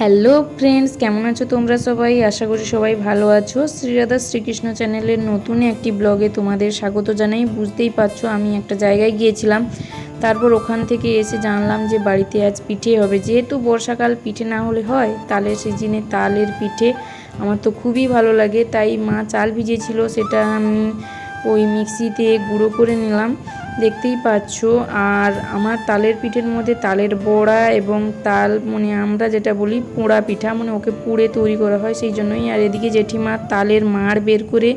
Hello friends কেমন আছো তোমরা সবাই? আশা করি সবাই ভালো আছো। শ্রীরাধা শ্রীকৃষ্ণ চ্যানেলের নতুন একটি ব্লগে তোমাদের স্বাগত জানাই। বুঝতেই পারছ, আমি একটা জায়গায় গিয়েছিলাম। তারপর ওখান থেকে এসে জানলাম যে বাড়িতে আজ পিঠে হবে। যেহেতু বর্ষাকাল পিঠে না হলে হয় তালের সিজনে তালের পিঠে আমার তো খুবই ভালো লাগে। তাই মা চাল ভিজেছিল, সেটা আমি ওই মিক্সিতে গুঁড়ো করে নিলাম। দেখতেই পাচ্ছ। আর আমার তালের পিঠের মধ্যে তালের বড়া এবং তাল মানে আমরা যেটা বলি পোড়া পিঠা মানে ওকে পুড়ে তৈরি করা হয় সেই জন্যই। আর এদিকে জেঠিমা তালের মাড় বের করে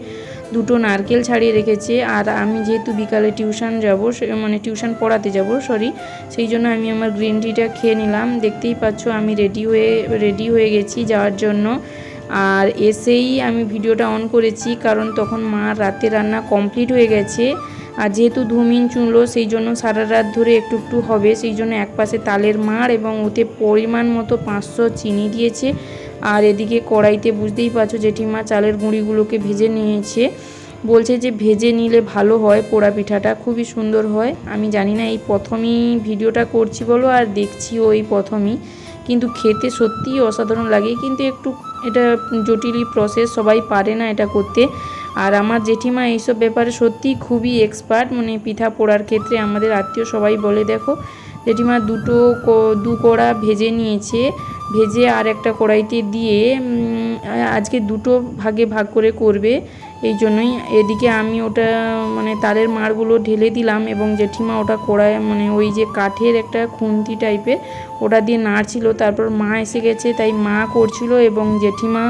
দুটো নারকেল ছাড়িয়ে রেখেছে। আর আমি যেহেতু বিকালে টিউশন যাব মানে টিউশন পড়াতে যাব, সরি, সেই জন্য আমি আমার গ্রিন টিটা খেয়ে নিলাম। দেখতেই পাচ্ছ আমি রেডি হয়ে রেডি হয়ে গেছি যাওয়ার জন্য। আর এসেই আমি ভিডিওটা অন করেছি, কারণ তখন মা রাতে রান্না কমপ্লিট হয়ে গেছে। আর যেহেতু ধুমিন চুনলো, সেই জন্য সারা রাত ধরে একটু একটু হবে। সেই জন্য এক পাশে তালের মাড় এবং ওতে পরিমাণ মতো পাঁচশো চিনি দিয়েছে। আর এদিকে কড়াইতে বুঝতেই পারছ জেঠিমা চালের গুঁড়িগুলোকে ভেজে নিয়েছে। বলছে যে ভেজে নিলে ভালো হয়, পোড়া পিঠাটা খুবই সুন্দর হয়। আমি জানি না এই প্রথমেই ভিডিওটা করছি বলো আর দেখছি ওই প্রথমেই। কিন্তু খেতে সত্যিই অসাধারণ লাগে। কিন্তু একটু এটা জটিলই প্রসেস সবাই পারে না এটা করতে। আর আমার জেঠিমা এইসব ব্যাপারে সত্যিই খুবই এক্সপার্ট মানে পিঠা পোড়ার ক্ষেত্রে আমাদের আত্মীয় সবাই বলে, দেখো, জেঠিমা দুটো দু কড়া ভেজে নিয়েছে, ভেজে আর একটা কড়াইতে দিয়ে আজকে দুটো ভাগে ভাগ করে করবে, এই জন্যই এদিকে আমি ওটা মানে তারের মাড়গুলো ঢেলে দিলাম এবং জেঠিমা ওটা কড়ায় মানে ওই যে কাঠের একটা খুন্তি টাইপের ওটা দিয়ে নাড়ছিল, তারপর মা এসে গেছে, তাই মা করছিল এবং জেঠিমা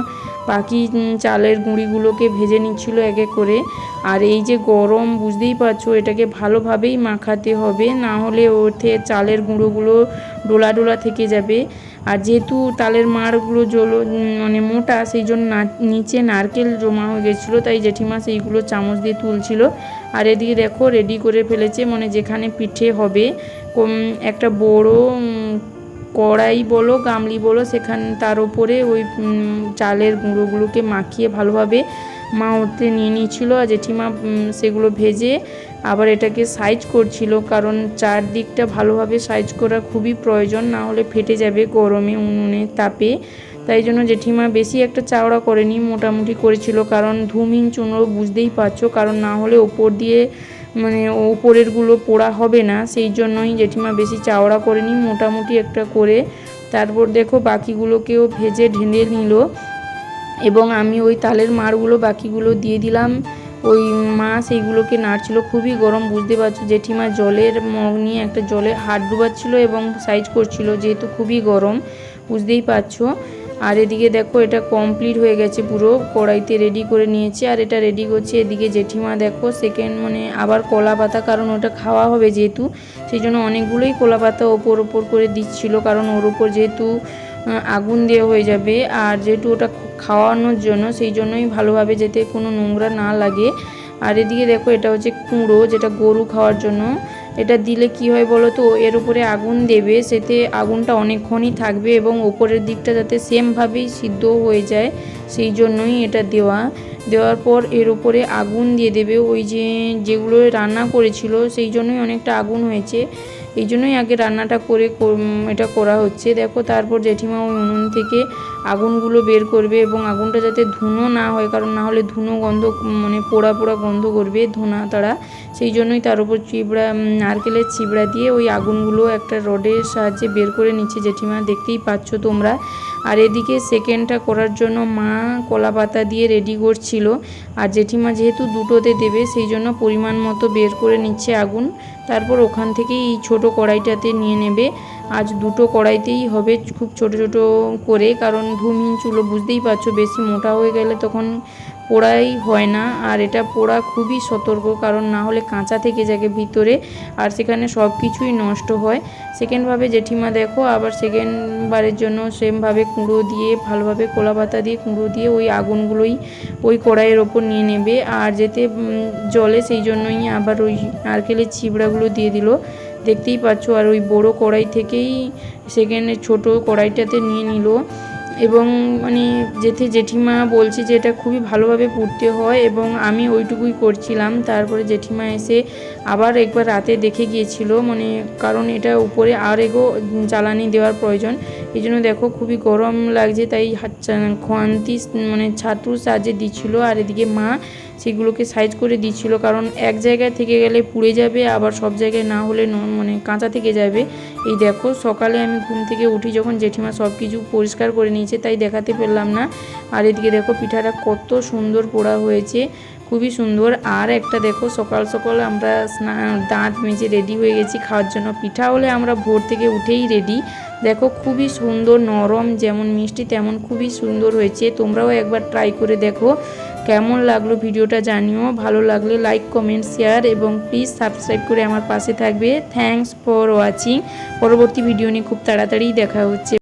বাকি চালের গুঁড়িগুলোকে ভেজে নিচ্ছিল এক এক করে। আর এই যে গরম, বুঝতেই পারছ, এটাকে ভালোভাবেই মাখাতে হবে, না হলে ওতে চালের গুঁড়োগুলো ডোলা ডোলা থেকে যাবে। আর যেহেতু তালের মাড়গুলো জলো মানে মোটা, সেই জন্য নিচে নারকেল জমা হয়ে গেছিল, তাই জেঠিমা সেইগুলো চামচ দিয়ে তুলছিল। আর এদিকে দেখো রেডি করে ফেলেছে মানে যেখানে পিঠে হবে একটা বড় কড়াই বলো, গামলি বলো, সেখান, তার ওপরে ওই চালের গুঁড়োগুলোকে মাখিয়ে ভালোভাবে মা ওতে নিয়ে নিয়েছিল আর জেঠিমা সেগুলো ভেজে আবার এটাকে সাইজ করছিল কারণ চারদিকটা ভালোভাবে সাইজ করা খুবই প্রয়োজন, না হলে ফেটে যাবে গরমে, উনুনে, তাপে। তাই জন্য জেঠিমা বেশি একটা চাওড়া করেনি, মোটামুটি করেছিল কারণ ধুমিন চুনো বুঝতেই পারছ, কারণ না হলে ওপর দিয়ে মানে ওপরেরগুলো পোড়া হবে না, সেই জন্যই জেঠিমা বেশি চাওড়া করেনি, মোটামুটি একটা করে। তারপর দেখো বাকিগুলোকেও ভেজে ঢেলে নিল। এবং আমি ওই তালের মারগুলো বাকিগুলো দিয়ে দিলাম। ওই মা সেইগুলোকে নাড়ছিল, খুবই গরম, বুঝতে পারছ? জেঠিমা জলের মগ নিয়ে একটা জলে হাত ডুবাচ্ছিল এবং সাইজ করছিল, যেহেতু খুবই গরম, বুঝতেই পারছ? আর এদিকে দেখো, এটা কমপ্লিট হয়ে গেছে পুরো। কড়াইতে রেডি করে নিয়েছে আর এটা রেডি করছে এদিকে জেঠিমা, দেখো সেকেন্ড মানে আবার কলা পাতা, কারণ ওটা খাওয়া হবে যেহেতু, সেই জন্য অনেকগুলোই কলা পাতা ওপর ওপর করে দিচ্ছিল, কারণ ওর ওপর যেহেতু আগুন দেওয়া হয়ে যাবে। আর যেহেতু ওটা খাওয়ানোর জন্য, সেই জন্যই ভালোভাবে যাতে কোনো নোংরা না লাগে। আর এদিকে দেখো, এটা হচ্ছে কুঁড়ো যেটা গরু খাওয়ার জন্য। এটা দিলে কি হয় বলো তো? এর উপরে আগুন দেবে, সেতে আগুনটা অনেকক্ষণই থাকবে এবং ওপরের দিকটা যাতে সেমভাবেই সিদ্ধ হয়ে যায়, সেই জন্যই এটা দেওয়া। দেওয়ার পর এর উপরে আগুন দিয়ে দেবে। ওই যে যেগুলো রান্না করেছিল, সেই জন্যই অনেকটা আগুন হয়েছে। এই জন্যই আগে রান্নাটা করে এটা করা হচ্ছে। দেখো, তারপর জেঠিমা ওই উনুন থেকে আগুনগুলো বের করবে এবং আগুনটা যাতে ধুনো না হয়, কারণ না হলে ধুনো গন্ধ মানে পোড়া পোড়া গন্ধ করবে ধোনা, তারা। সেই জন্যই তার উপর চিবড়া নারকেলের চিবড়া দিয়ে ওই আগুনগুলো একটা রডের সাহায্যে বের করে নিচ্ছে জেঠিমা। দেখতেই পাচ্ছ তোমরা। আর এদিকে সেকেন্ডটা করার জন্য মা কলা পাতা দিয়ে রেডি করছিল। আর জেঠিমা যেহেতু দুটোতে দেবে, সেই জন্য পরিমাণ মতো বের করে নিচ্ছে আগুন। তারপর ওখান থেকেই এই ছোটো কড়াইটাতে নিয়ে নেবে। আজ দুটো কড়াইতেই হবে খুব ছোট ছোট করে, কারণ ভূমিহীন চুলো, বুঝতেই পারছ, বেশি মোটা হয়ে গেলে তখন পোড়াই হয় না, আর এটা পোড়া খুবই সতর্ক, কারণ না হলে কাঁচা থেকে যাবে ভিতরে, আর সেখানে সব কিছুই নষ্ট হয়। সেকেন্ডভাবে জেঠিমা দেখো, আবার সেকেন্ডবারের জন্য সেমভাবে কুঁড়ো দিয়ে, ভালোভাবে কোলা পাতা দিয়ে কুঁড়ো দিয়ে ওই আগুনগুলোই ওই কড়াইয়ের ওপর নিয়ে নেবে, আর যেতে জলে সেই জন্যই আবার ওই নারকেলের চিবড়াগুলো দিয়ে দিল। দেখতেই পাচ্ছ, আর ওই বড় কড়াই থেকেই সেকেন্ডে ছোট কড়াইটাতে নিয়ে নিল। এবং মানে যেতে জেঠিমা বলছে যে এটা খুবই ভালোভাবে পুড়তে হয় এবং আমি ওইটুকুই করছিলাম। তারপরে জেঠিমা এসে আবার একবার রাতে দেখে গিয়েছিল। মানে কারণ এটা উপরে আর এগো জ্বালানি দেওয়ার প্রয়োজন। এই জন্য দেখো খুবই গরম লাগছে, তাই খোয়ান্তি মানে ছাতুর সাহায্যে দিচ্ছিল আর এদিকে মা সেগুলোকে সাইজ করে দিচ্ছিল কারণ এক জায়গায় থেকে গেলে পুড়ে যাবে, আবার সব জায়গায় না হলে মানে কাঁচা থেকে যাবে। এই দেখো সকালে আমি ঘুম থেকে উঠি যখন জেঠিমা সব কিছু পরিষ্কার করে নিয়েছে তাই দেখাতে পারলাম না। আর এদিকে দেখো পিঠাটা কত সুন্দর পোড়া হয়েছে, খুবই সুন্দর। আর একটা দেখো সকাল সকাল আমরা স্নান, দাঁত মেজে রেডি হয়ে গেছি খাওয়ার জন্য। পিঠা হলে আমরা ভোর থেকে উঠেই রেডি দেখো খুবই সুন্দর নরম যেমন মিষ্টি তেমন খুবই সুন্দর হয়েছে। তোমরাও একবার ট্রাই করে দেখো। কেমন লাগল ভিডিওটা জানিও। ভালো লাগলে লাইক কমেন্ট শেয়ার এবং প্লিজ সাবস্ক্রাইব করে আমার পাশে থাকবে। থ্যাঙ্কস ফর ওয়াচিং পরবর্তী ভিডিও নিয়ে খুব তাড়াতাড়ি দেখা হচ্ছে।